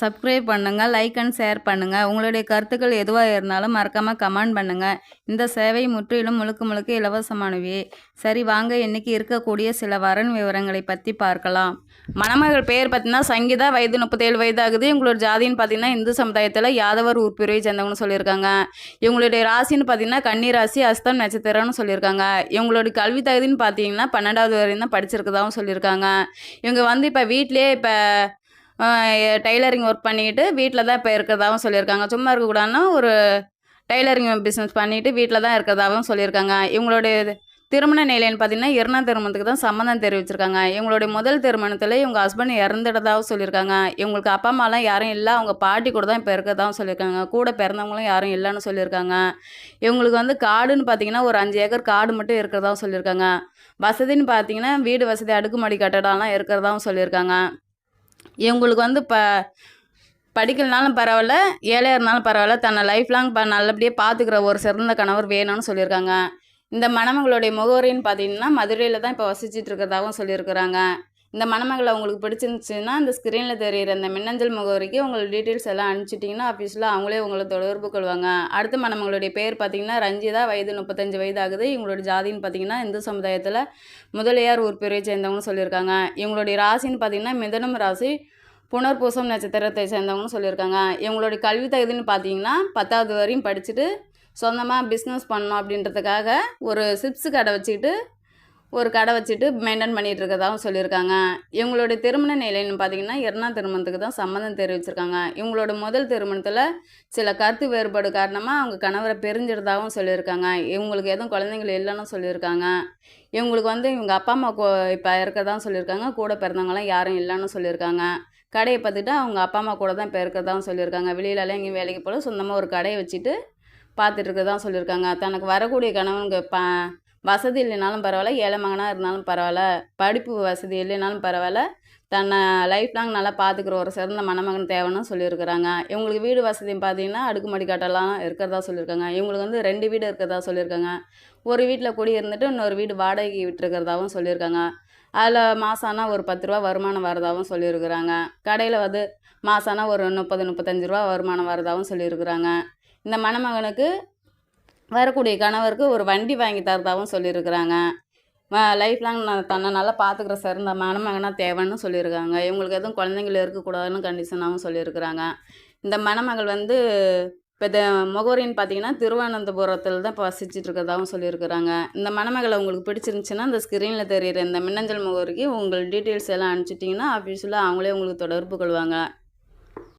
Subscribe பண்ணுங்கள் like and share பண்ணுங்கள் உங்களுடைய கருத்துக்கள் எதுவாக இருந்தாலும் மறக்காமல் கமெண்ட் பண்ணுங்கள் இந்த சேவை முற்றிலும் முழுக்க முழுக்க இலவசமானவே. சரி வாங்க இன்றைக்கி இருக்கக்கூடிய சில வரன் விவரங்களை பற்றி பார்க்கலாம். மணமகள் பெயர் பார்த்தீங்கன்னா சங்கீதா. வயது முப்பத்தேழு வயது ஆகுது இவங்களோட ஜாதின்னு பார்த்தீங்கன்னா இந்து சமுதாயத்தில் யாதவர் உட்பிரிவை சேர்ந்தவங்கன்னு சொல்லியிருக்காங்க. இவங்களுடைய ராசின்னு பார்த்தீங்கன்னா கன்னி ராசி அஸ்தம் நட்சத்திரம்னு சொல்லியிருக்காங்க. இவங்களுடைய கல்வி தகுதின்னு பார்த்தீங்கன்னா பன்னெண்டாவது வரையும் தான் படிச்சிருக்கதாகவும் சொல்லியிருக்காங்க. இவங்க வந்து இப்போ வீட்டிலே இப்போ டைலரிங் ஒர்க் பண்ணிக்கிட்டு வீட்டில் தான் இப்போ இருக்கிறதாகவும் சொல்லியிருக்காங்க. சும்மா இருக்கக்கூடாதுன்னா ஒரு டைலரிங் பிஸ்னஸ் பண்ணிட்டு வீட்டில் தான் இருக்கிறதாகவும் சொல்லியிருக்காங்க. இவங்களுடைய திருமண நிலைன்னு பார்த்தீங்கன்னா இரண்டாம் திருமணத்துக்கு தான் சம்மந்தம் தெரிவிச்சிருக்காங்க. இவங்களுடைய முதல் திருமணத்தில் இவங்க ஹஸ்பண்ட் இறந்துட்டதாகவும் சொல்லியிருக்காங்க. இவங்களுக்கு அப்பா அம்மாலாம் யாரும் இல்லை. அவங்க பாட்டி கூட தான் இப்போ இருக்கிறதாகவும் சொல்லியிருக்காங்க. கூட பிறந்தவங்களும் யாரும் இல்லைன்னு சொல்லியிருக்காங்க. இவங்களுக்கு வந்து காடுன்னு பார்த்தீங்கன்னா ஒரு அஞ்சு ஏக்கர் காடு மட்டும் இருக்கிறதாகவும் சொல்லியிருக்காங்க. வசதின்னு பார்த்தீங்கன்னா வீடு வசதி அடுக்குமாடி கட்டடம்லாம் இருக்கிறதாகவும் சொல்லியிருக்காங்க. இவங்களுக்கு வந்து இப்போ படிக்கலனாலும் பரவாயில்ல ஏழையாக இருந்தாலும் பரவாயில்ல தன்னை லைஃப் லாங் ப நல்லபடியாக பார்த்துக்கிற ஒரு சிறந்த கணவர் வேணும்னு சொல்லியிருக்காங்க. இந்த மணமகளுடைய முகவரின்னு பார்த்தீங்கன்னா மதுரையில் தான் இப்போ வசிச்சிட்டு இருக்கிறதாகவும் சொல்லியிருக்கிறாங்க. இந்த மணமகளை உங்களுக்கு பிடிச்சிருந்துச்சுன்னா இந்த ஸ்க்ரீனில் தெரியிற இந்த மின்னஞ்சல் முகவரிக்கு உங்களோட டீட்டெயில்ஸ் எல்லாம் அனுப்பிச்சிட்டிங்கன்னா ஆஃபீஸில் அவங்களே உங்களை தொடர்பு கொள்வாங்க. அடுத்த மணமகளுடைய பேர் பார்த்தீங்கன்னா ரஞ்சிதா. வயது முப்பத்தஞ்சு வயது ஆகுது இவங்களோட ஜாதின்னு பார்த்தீங்கன்னா இந்து சமுதாயத்தில் முதலியார் உறுப்பினரை சேர்ந்தவங்கன்னு சொல்லியிருக்காங்க. இவங்களுடைய ராசின்னு பார்த்தீங்கன்னா மிதனம் ராசி புனர்பூசம் நட்சத்திரத்தை சேர்ந்தவங்கன்னு சொல்லியிருக்காங்க. இவங்களுடைய கல்வி தகுதின்னு பார்த்தீங்கன்னா பத்தாவது வரையும் படிச்சுட்டு சொந்தமாக பிஸ்னஸ் பண்ணணும் அப்படின்றதுக்காக ஒரு சிப்ஸ் கடை வச்சுக்கிட்டு ஒரு கடை வச்சுட்டு மெயின்டைன் பண்ணிகிட்டு இருக்கதாகவும் சொல்லியிருக்காங்க. இவங்களுடைய திருமண நிலைன்னு பார்த்தீங்கன்னா இரண்டாம் திருமணத்துக்கு தான் சம்மதம் தெரிவிச்சிருக்காங்க. இவங்களோட முதல் திருமணத்தில் சில கருத்து வேறுபாடு காரணமாக அவங்க கணவரை பெரிஞ்சிருந்தாகவும் சொல்லியிருக்காங்க. இவங்களுக்கு எதுவும் குழந்தைங்கள் இல்லைன்னு சொல்லியிருக்காங்க. இவங்களுக்கு வந்து இவங்க அப்பா அம்மா கோ இப்போ இருக்கிறதா சொல்லியிருக்காங்க. கூட பிறந்தவங்களாம் யாரும் இல்லைன்னு சொல்லியிருக்காங்க. கடையை பார்த்துட்டு அவங்க அப்பா அம்மா கூட தான் இப்போ இருக்கிறதாவும் சொல்லியிருக்காங்க. வெளியிலலாம் எங்கேயும் வேலைக்கு போல சொந்தமாக ஒரு கடையை வச்சுட்டு பார்த்துட்டு இருக்கதான் சொல்லியிருக்காங்க. தனக்கு வரக்கூடிய கணவனுக்கு ப வசதி இல்லைனாலும் பரவாயில்ல. ஏழை மகனாக இருந்தாலும் பரவாயில்ல. படிப்பு வசதி இல்லைனாலும் பரவாயில்ல. தன்னை லைஃப் லாங் நல்லா பார்த்துக்கிற ஒரு சிறந்த மணமகன் தேவைன்னு சொல்லியிருக்கிறாங்க. இவங்களுக்கு வீடு வசதி பார்த்தீங்கன்னா அடுக்குமாடி காட்டெல்லாம் இருக்கிறதா சொல்லியிருக்காங்க. இவங்களுக்கு வந்து ரெண்டு வீடு இருக்கிறதா சொல்லியிருக்காங்க. ஒரு வீட்டில் குடி இருந்துட்டு இன்னொரு வீடு வாடகைக்கு விட்டுருக்கிறதாவும் சொல்லியிருக்காங்க. அதில் மாசானா ஒரு பத்து ரூபா வருமானம் வரதாகவும் சொல்லியிருக்கிறாங்க. கடையில் வந்து மாசானா ஒரு முப்பது முப்பத்தஞ்சு ரூபா வருமானம் வரதாகவும் சொல்லியிருக்கிறாங்க. இந்த மணமகனுக்கு வரக்கூடிய கணவருக்கு ஒரு வண்டி வாங்கி தரதாகவும் சொல்லியிருக்கிறாங்க. லைஃப் லாங் நான் தன்னை நல்லா பார்த்துக்கிற சிறந்த மணமகனாக தேவைன்னு சொல்லியிருக்காங்க. இவங்களுக்கு எதுவும் குழந்தைங்கள இருக்கக்கூடாதுன்னு கண்டிஷனாகவும் சொல்லியிருக்கிறாங்க. இந்த மணமகள் வந்து இப்போ இந்த முகவரின்னு பார்த்தீங்கன்னா திருவனந்தபுரத்தில் தான் இப்போ வசிச்சுட்டு இருக்கிறதாகவும் சொல்லியிருக்கிறாங்க. இந்த மணமகளை உங்களுக்கு பிடிச்சிருந்துச்சுன்னா இந்த ஸ்க்ரீனில் தெரியிற இந்த மின்னஞ்சல் முகவரிக்கு உங்கள் டீட்டெயில்ஸ் எல்லாம் அனுப்பிச்சிட்டிங்கன்னா ஆஃபீஸில் அவங்களே உங்களுக்கு தொடர்பு கொள்வாங்க.